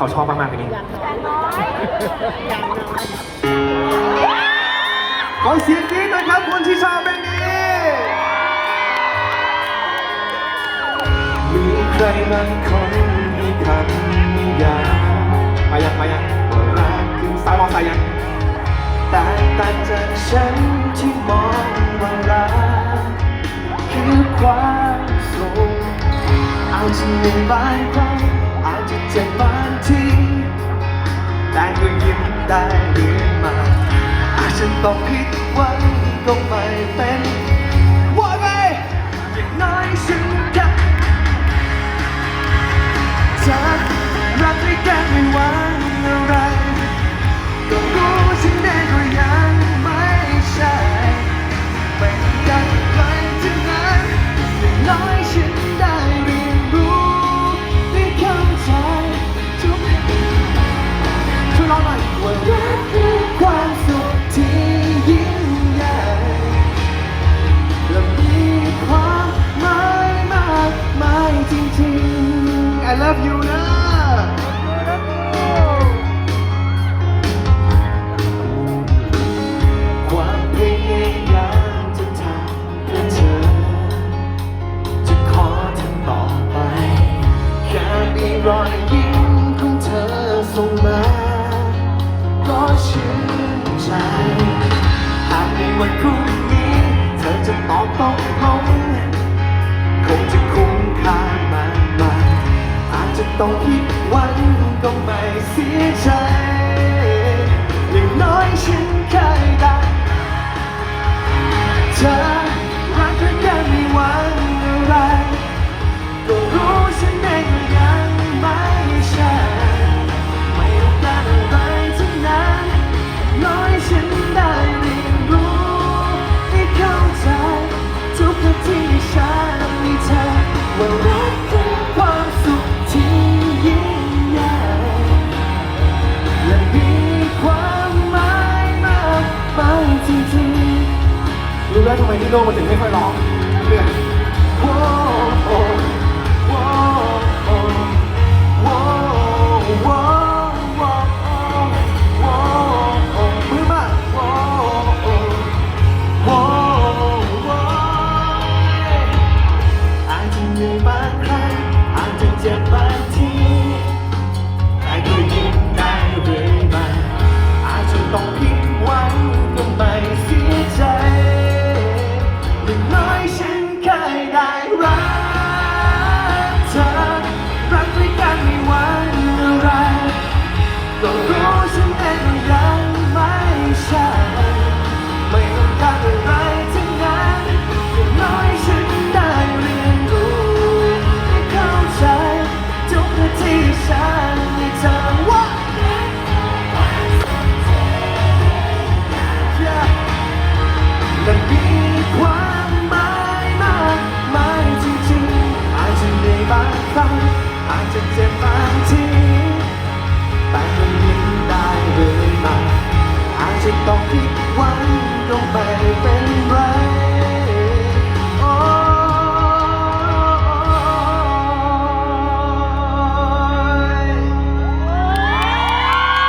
เขาชอบมากมๆเพลงนี้ ขอเสียงดีเดหนะครับคนที่ชอบเพลงนี้ มีใครบางคนมีคำนิยาไปยังไปยังว่ารักคือสายมองสายยังแต่แต่จากฉันที่มองว่ารักคือความสุขเอาชีวิตไปบาครั้ง จ็บบางทีแต่ก็ยิ้มได้เรื่อยมาอาจจะต้องผิดหวังก็ไม่เป็น I love you now. ต้องคิดวันก็ไม่เสียใจ แว่าทำไมที่โลกมันถึงไม่ค่อยร้องเพื่อ love.